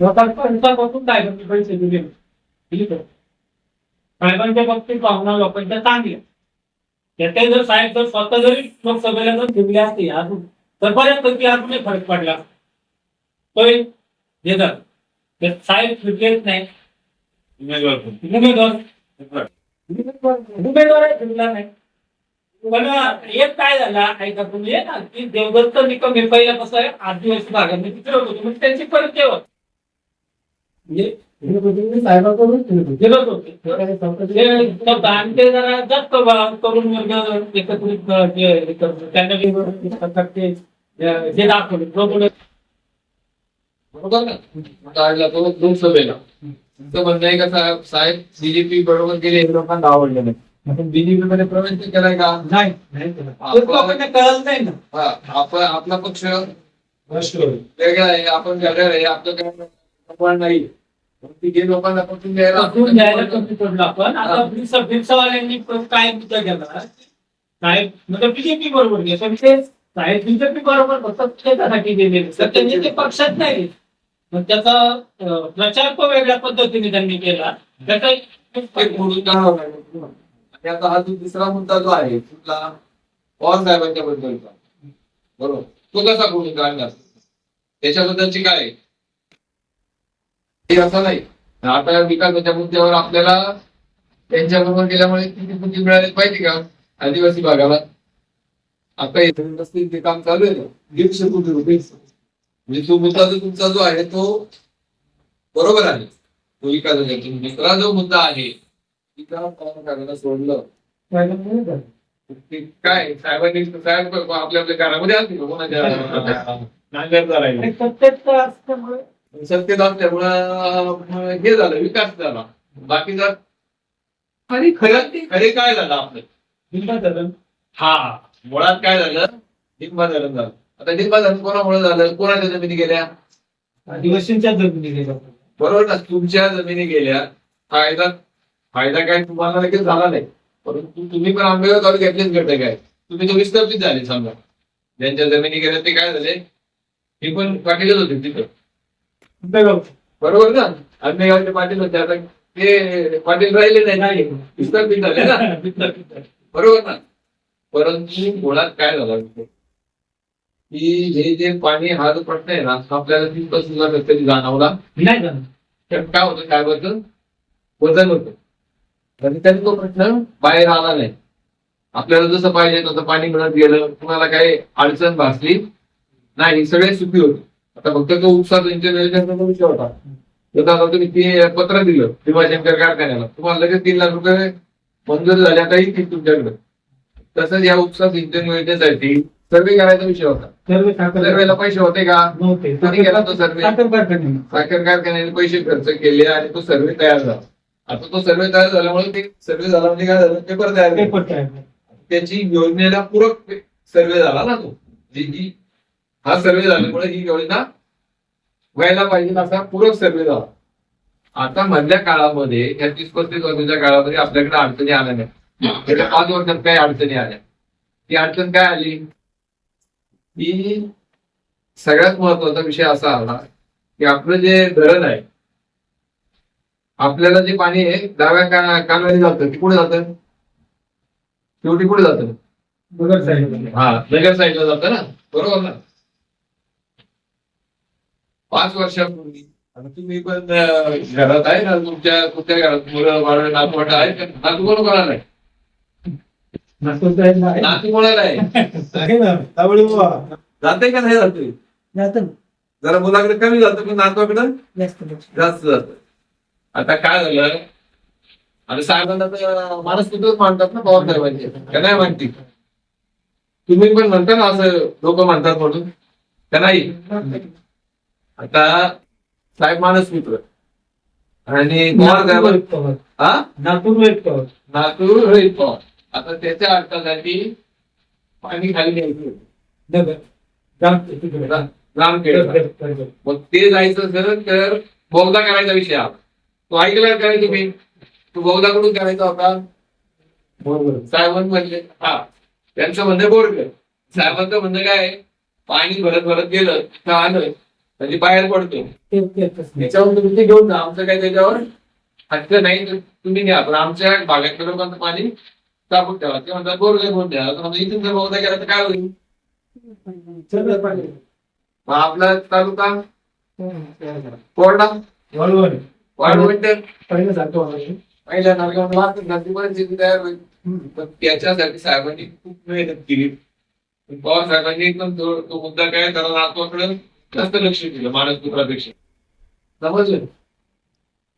लोकांपासून पंचापासून साहेबांनी पैसे दिले. साहेबांच्या बाबतीत भावना लोकांच्या चांगल्या. त्याचे जर साहेब जर स्वतः जरी लोकसभेला जर ठेवले असते अजून तर बऱ्यापैकी अजूनही फरक पडला. तो एक साहेब फिरलेच नाही उमेदवार उमेदवार. उमेदवार फिरला नाही. पण एक काय झाला ऐका तुम्ही ना की देवदत्त निकम हे पहिला कसं आदिवासी भागामध्ये तिकडे होतो म्हणजे त्यांची परत तेव्हा म्हणजे गेलोच होते ते नव्हतं. आणि ते जरा जास्त बा- तरुण वर्ग एकत्रित अं, जे हे करतो. त्यांना वेगवेगळे प्रकार ते अं, जे दाखवले प्रबळ बरोबर ना? काढला तो लोकसभेला तुमचं म्हणणं आहे का साहेब साहेब बीजेपी बरोबर गेले हे लोकांना आवडले नाही आपण बीजेपी मध्ये प्रवेश नाही केलाय का नाही नाही केलं. ते लोकांना कळलं नाही ना। हा, आपण आपला पक्ष वेगळा आहे आपण वेगळा आहे आपलं काय प्रमाण नाही. तिघे लोकांना पटून द्यायला कमी पडलो आपण. आता पण काय मुद्दा केला साहेब म्हणजे बीजेपी बरोबर गेला विषय साहेब बीजेपी बरोबर फक्त त्याच्यासाठी गेलेले तर त्यांनी ते पक्षात नाही. मग त्याचा प्रचार पण वेगळ्या पद्धतीने त्यांनी केला. त्याचा. आणि आता हा जो दुसरा मुद्दा जो आहे कुठला? पवार साहेबांच्या बद्दलचा. बरोबर. तो कसा कोणी काढणार त्याच्याबद्दलची काय? हे असं नाही. आता विकासाच्या मुद्द्यावर आपल्याला त्यांच्याबरोबर गेल्यामुळे किती बुद्धी मिळाली पाहिजे का? आदिवासी भागाला. आता इथे रस्त्याचे काम चालू आहे ना दीडशे कोटी रुपये. म्हणजे तो मुद्दा जो तुमचा जो आहे तो बरोबर आहे. तो विकासाच्या दुसरा जो मुद्दा आहे सोडलं. ते काय? साहेबांनी साहेब आपल्या आपल्या घरामध्ये असतील कोणाच्या राहील. सत्तेत असल्यामुळे हे झालं विकास झाला. बाकीचा खरी खरं खरे काय झालं आपलं? धरण हा मुळात काय झालं? धरण झालं. आता धरण कोणामुळे झालं? कोणाच्या जमिनी गेल्या? आदिवासींच्या जमिनी गेल्या. बरोबर ना तुमच्या जमिनी गेल्या. फायदा फायदा काय तुम्हाला लगेच झाला नाही. परंतु तुम्ही पण आंबेगाव तालुक्यात घेतलेच घटक आहे. तुम्ही तो विस्थापित झाले समजा. ज्यांच्या जमिनी गेल्या ते काय झाले? हे पण पाटीलच होते तिथं. बरोबर ना? आंबेगावचे पाटील होते. आता ते पाटील राहिले नाही विस्थापित झाले ना? बरोबर ना? परंतु मुळात काय झालं की हे जे पाणी हा जो प्रश्न आहे ना आपल्याला तीन सुद्धा कधी जाणवला? नाही काय होतं? काय बद्दल वजन होतं. आणि त्याने तो प्रश्न बाहेर आला नाही. आपल्याला जसं पाहिजे तसं पाणी मिळत गेलं. कुणाला काही अडचण भासली नाही. सगळे सुखी होते. आता फक्त तो उपसा विषय होता. आता तुम्ही ते पत्र दिलं भीमाशंकर कारखान्याला. तुम्हाला लगेच तीन लाख रुपये मंजूर झाले आता येतील तुमच्याकडे. तसंच या उपसा सिंचन योजनेसाठी सर्वे करायचा विषय होता. सर्व सर्वेला पैसे होते का? कोणी केला तो सर्वे? साखर कारखाने. साखर कारखान्याने पैसे खर्च केले आणि तो सर्वे तयार झाला. आता तो सर्वे तयार झाल्यामुळे ते सर्वे झाला म्हणजे काय झालं? पेपर तयार झाले. पेपर तयार त्याची योजनेला पूरक सर्वे झाला ना तो. जी जी हा सर्वे झाल्यामुळे ही योजना व्हायला पाहिजे असा पूरक सर्वे झाला. आता मधल्या काळामध्ये या तीस पस्तीस वर्षाच्या काळामध्ये आपल्याकडे अडचणी आल्या नाही गेल्या पाच वर्षात काही अडचणी आल्या. ती अडचण काय आली? की सगळ्यात महत्त्वाचा विषय असा आला की आपलं जे धरण आहे आपल्याला जे पाणी आहे डाव्या का कालव्याने जातं. ते कुठे जातं? शेवटी कुठे जातं? बगर साहेब हा नगर साईडला जातं ना. बरोबर ना? पाच वर्षापूर्वी. आता तुम्ही पण घरात आहे ना तुमच्या तुमच्या घरात मुलं बाळ नातवंड आहे का? नातू कोण कोणाला आहे. नातू कोणाला आहे. जाते का नाही जाते. जरा मुलाकडे कमी जातं पण नातवाकडे? जास्त जात. आता काय झालं? आणि साहेबांना तर माणूस मानतात ना पवार साहेबांचे. का नाही मानती? तुम्ही पण म्हणता ना असं लोक म्हणतात म्हणून. का नाही? आता साहेब माणूस मित्र. आणि पवार साहेब नागपूर. हा? नागपूर पवार. नातू रोहित पवार. आता त्याच्या अर्थासाठी पाणी खाली. रामखेड. मग ते जायचं असेल तर बहुधा करायचा विषय हा. तो ऐकला काय तुम्ही? तो बहुधा कडून करायचा होता. बरोबर. साहेबांनी म्हणले हा. त्यांचं म्हणणं बोरकर साहेबांचं म्हणणं काय पाणी भरत भरत गेलं तर आलं. म्हणजे बाहेर पडतो. ते- ते- ते- याच्यावर तुम्ही घेऊन जा. आमचं काय त्याच्यावर हक्क नाही. तर तुम्ही घ्या. पण आमच्या भागातल्या लोकांचं पाणी टाकून ठेवा. ते म्हणतात बोर घेऊन द्या तर म्हणलं इथून जर बहुधा केला तर काय होईल. मग आपला तालुका. कोरडा. वाढवंटर पहिलं सांगतो आम्हाला. पहिल्या नदी परिस्थिती तयार होईल. पण त्याच्यासाठी साहेबांनी खूप मेहनत केली. पवार साहेबांनी एकदम तो तो मुद्दा काय त्याला नातवाकडे जास्त लक्ष दिलं मानस पुत्रापेक्षा समजलं?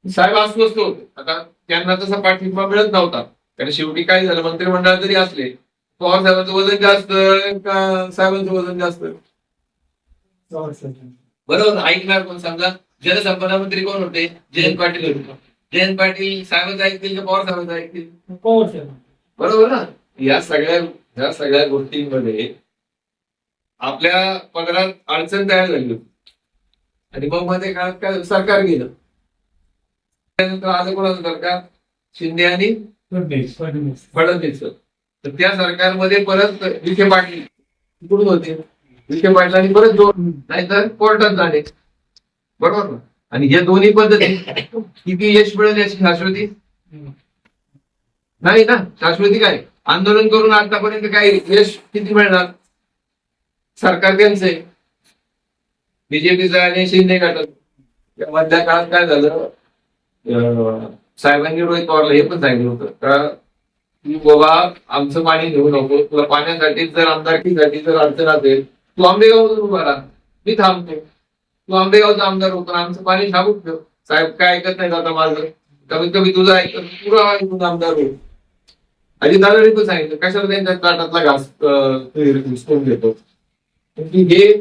साहेब अस्वस्थ होते. आता त्यांना तसा पाठिंबा मिळत नव्हता. कारण शेवटी काय झालं मंत्रिमंडळात जरी असले पवार साहेबांचं वजन जास्त का साहेबांचं वजन जास्त बरोबर ऐकणार पण समजा जलसंपदा मंत्री कोण होते? जयंत पाटील होते. जयंत पाटील साहेबांचं ऐकतील का पवार साहेबांचं ऐकतील. बरोबर ना? या सगळ्या या सगळ्या गोष्टींमध्ये आपल्या पदरात अडचण तयार झाली होती. आणि मग मध्ये काळात काय झालं? सरकार गेलं. त्यानंतर आलं कोणाचं सरकार? शिंदे आणि फडणवीस, तर त्या सरकारमध्ये परत विखे पाटील कुठून होते? विखे पाटलांनी परत जोड नाहीतर कोर्टात झाले. बरोबर ना? आणि या दोन्ही पद्धती किती यश मिळेल याची शाश्वती. नाही ना? शाश्वती काय? आंदोलन करून आतापर्यंत काय यश किती मिळणार? सरकार त्यांचे. बीजेपीचं आणि शिंदे गटात मधल्या काळात काय झालं? साहेबांनी रोहित पवारला हे पण सांगितलं होतं. का बाबा आमचं पाणी घेऊ नको. तुला पाण्यासाठी जर आमदारकीसाठी जर अडचण असेल तू आंबेगावमधून उभा राहा. मी थांबतो. तू आंबेगावचा आमदार होतो आमचं पाणी थांबून ठेव. साहेब काय ऐकत नाही आता माझं. कमीत कमी तुझं ऐकत पुरा ऐकून आमदार होईल. अजित दादांनी पण सांगितलं. कशाला त्यांच्या ताटातला घास घेतो? हे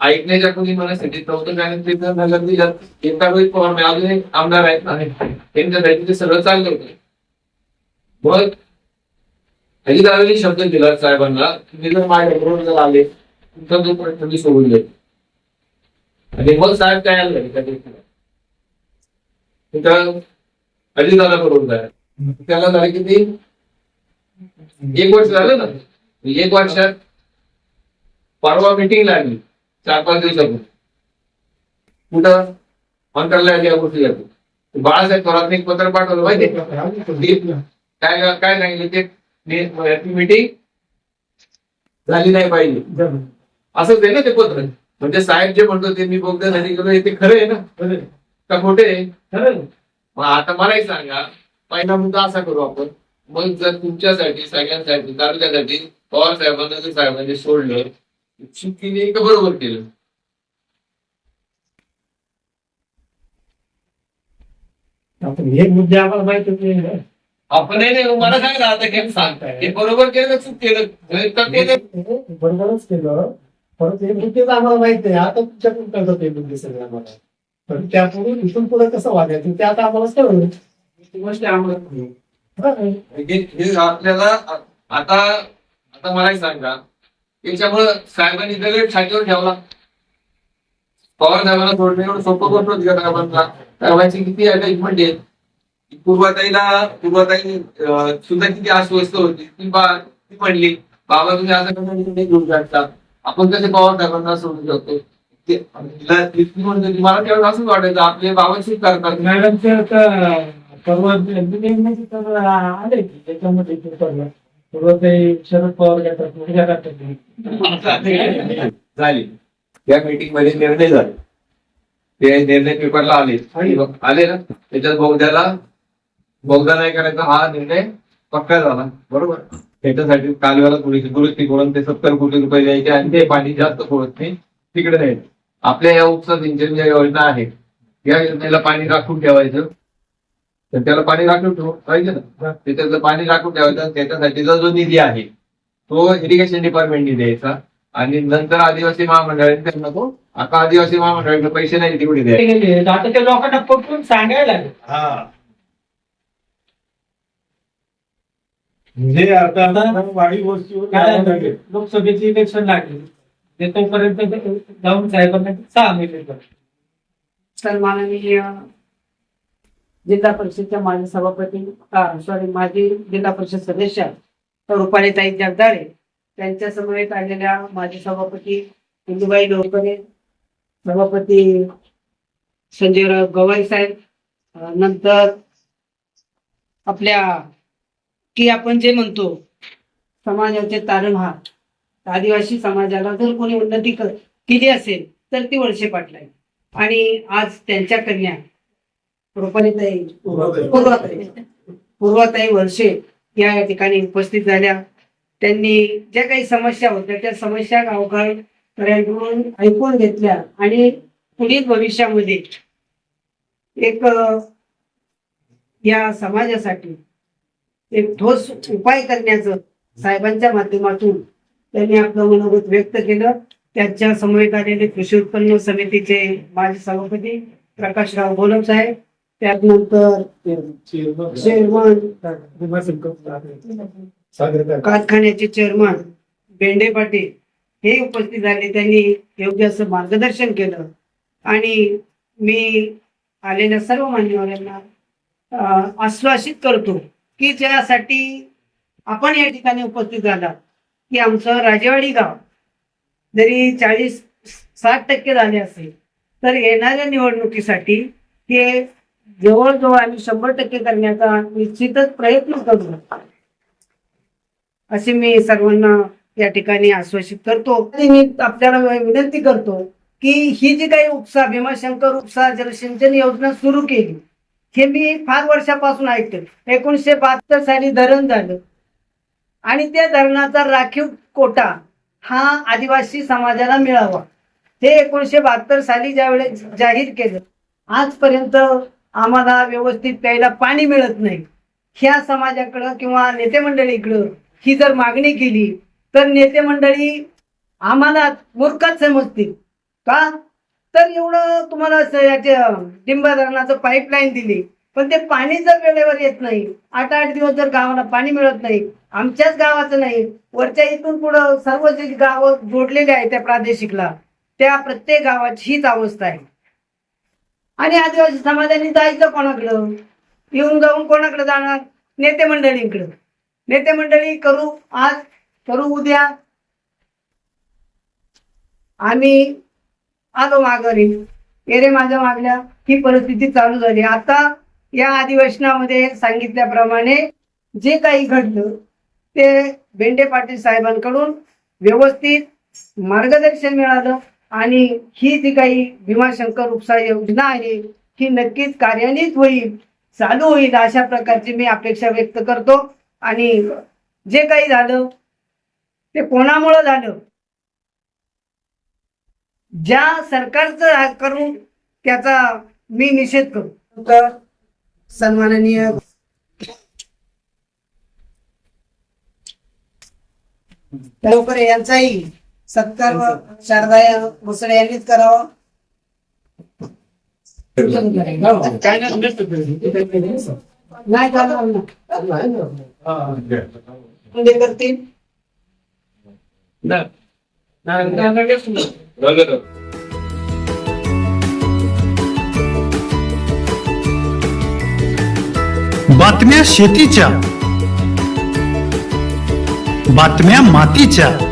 ऐकण्याच्या कोणी मनस्थितीत नव्हतं कारण ते तर नगर जिल्ह्यात एकटा पवार मिळाले अजून आमदार आहेत ना त्यांच्यासाठी ते सगळं चाललं होतं मग अजित शब्द दिला साहेबांना तुम्ही जर माझ्या बरोबर जर आले तुमचा जो प्रश्न मी सोडून जाईल आणि मग साहेब काय आलं त्या तिथं अजित दादा बरोबर आहे त्याला झाले किती एक वर्ष झालं ना एक वर्षात परवा मिटिंग लागली चार पाच दिवसापूर्वी. कुठं? मंत्रालयात या गोष्टी जातो बाळासाहेब थोरात एक पत्र पाठवलं माहिती काय काय सांगितलं ते? मिटिंग झाली नाही पाहिजे. असंच आहे ना ते पत्र? म्हणजे साहेब जे म्हणतो ते मी बोगद्यासाठी गेलो ते खरं आहे ना. का खोटे आहे? खरं. मग आता मलाही सांगा पहिला मुद्दा असा करू आपण. मग जर तुमच्यासाठी सगळ्यांसाठी तालुक्यासाठी पवार साहेबांना जर साहेबांनी सोडलं चुकीने का बरोबर केलं. आता हे मुद्दे आम्हाला माहीत होते. आपण नाही नाही, मला सांगा आता काय सांगताय हे बरोबर केलं चूक केलं का केलं? बरोबरच केलं. परंतु हे मुद्देच आम्हाला माहीत आहे आता तुमच्याकडून कळतात हे मुद्दे सगळे आम्हाला. पण त्यापूर्वी इथून पुढे कसं वागायचं ते आता आम्हाला कळलं. ती गोष्ट आम्हाला नाही. हा. हे- हे आपल्याला आ- आता आता मला एक सांगा. याच्यामुळं साहेबांनी दगड छातीवर ठेवला. पवार साहेबांना सोडणं एवढं सोपं गोष्ट होती का साहेबांना? साहेबांची किती अटॅचमेंट आहेत? पूर्वाताईला पूर्वाताई सुद्धा किती अस्वस्थ होती. ती बा ती म्हणली बाबा तुम्ही असं कसं नाही घेऊन शकता. आपण कसे पवार साहेबांना सोडू शकतो? मला तेवढं असंच वाटायचं. आपले बाबाशी करतात. मॅडमचे आता परवा आले की त्याच्यामध्ये शरद पवार घेतात झाली. त्या मीटिंगमध्ये निर्णय झाले. ते निर्णय पेपरला आले. आले ना? त्याच्यात बोगद्याला बोगदा नाही करायचा हा निर्णय पक्का झाला. बरोबर? त्याच्यासाठी कालव्याला थोडीशी दुरुस्ती करून ते सत्तर कोटी रुपये द्यायचे आणि ते पाणी जास्त पडत नाही. तिकडे द्यायचं आपल्या या उपसा सिंचन ज्या योजना आहेत. या योजनेला पाणी राखून ठेवायचं. तर त्याला पाणी राखून ठेव पाहिजे ना? त्याच्यातलं पाणी राखून ठेवायचं आणि त्याच्यासाठीचा जो निधी आहे तो इरिगेशन डिपार्टमेंटने द्यायचा. आणि नंतर आदिवासी महामंडळाने त्यांना तो आता आदिवासी महामंडळाचे पैसे नाही तेवढे द्यायचे. आता त्या लोकांना पकडून सांगायला लागेल. हा. म्हणजे आता वाढीव वस्तीवर काय जावं झालं? लागेल. लोकसभेची इलेक्शन लागली. ते तोपर्यंत जाऊन साहेबांना सहा. तर माननीय जिल्हा परिषदच्या माजी सभापती सॉरी माजी जिल्हा परिषद सदस्य रुपालीताई जगदाळे त्यांच्या समवेत आलेल्या माजी सभापती इंदुबाई लोकरे सभापती संजयराव गवाई साहेब नंतर आपल्या की आपण जे म्हणतो समाजाचे तारणहार आदिवासी समाजाला जर कोणी उन्नती केली असेल तर ती वळसे पाटला आणि आज त्यांच्या कन्या रुपालीताई पूर्वाताई पूर्वाताई वर्षे या ठिकाणी उपस्थित झाल्या. त्यांनी ज्या काही समस्या होत्या त्या समस्या गावकऱ्यांकडून ऐकून घेतल्या आणि पुढील भविष्यामध्ये एक या समाजासाठी एक ठोस उपाय करण्याचं साहेबांच्या माध्यमातून त्यांनी आपलं मनोगत व्यक्त केलं. त्यांच्या समवेत आलेले कृषी उत्पन्न समितीचे माजी सभापती प्रकाशराव गोलब साहेब त्यानंतर चेअरमन कारखान्याचे चेअरमन बेंडे पाटील हे उपस्थित झाले. त्यांनी योग्य असं मार्गदर्शन केलं. आणि मी आलेल्या सर्व मान्यवरांना आश्वासित करतो की ज्यासाठी आपण या ठिकाणी उपस्थित झाला की आमचं राजेवाडी गाव जरी चाळीस साठ टक्के झाले असेल तर येणाऱ्या निवडणुकीसाठी हे जवळजवळ आम्ही शंभर टक्के करण्याचा निश्चितच प्रयत्न करू. असे मी सर्वांना या ठिकाणी आश्वासित करतो. मी आपल्याला विनंती करतो की ही जी काही उपसा भीमाशंकर उपसा जलसिंचन योजना सुरू केली हे मी फार वर्षापासून ऐकते. एकोणीसशे बहात्तर साली धरण झालं. आणि त्या धरणाचा राखीव कोटा हा आदिवासी समाजाला मिळावा. हे एकोणीसशे बहात्तर साली ज्यावेळेस जाहीर केलं आजपर्यंत आम्हाला व्यवस्थित प्यायला पाणी मिळत नाही. ह्या समाजाकडं किंवा नेते मंडळीकडं ही जर मागणी केली तर नेते मंडळी आम्हाला मूर्खच समजतील. का? तर एवढं तुम्हाला याच्या याचे धरणाचं पाईपलाईन दिली पण ते पाणी जर वेळेवर येत नाही आठ आठ दिवस जर गावाला पाणी मिळत नाही आमच्याच गावाचं नाही वरच्या इथून पुढं सर्व जे गावं जोडलेले आहेत त्या प्रादेशिकला त्या प्रत्येक गावाची हीच अवस्था आहे. आणि आदिवासी समाजाने जायचं कोणाकडं? येऊन जाऊन कोणाकडे जाणार? नेते मंडळींकडं. नेते मंडळी करू आज करू उद्या. आम्ही आलो माघारी. एरे माझ्या मागल्या. ही परिस्थिती चालू झाली. आता या अधिवेशनामध्ये सांगितल्याप्रमाणे जे काही घडलं ते भेंडे पाटील साहेबांकडून व्यवस्थित मार्गदर्शन मिळालं. आणि ही जी काही भीमाशंकर उपसा योजना आहे ही नक्कीच कार्यान्वित होईल चालू होईल अशा प्रकारची मी अपेक्षा व्यक्त करतो. आणि जे काही झालं ते कोणामुळं झालं? ज्या सरकारचं करून त्याचा मी निषेध करू. तर सन्माननीय लवकर यांचाही सत्कार शारदा मुसळे यांनीच करावा. नाही चालणार ना करतील झालं तर. बातम्या शेतीच्या. बातम्या मातीच्या.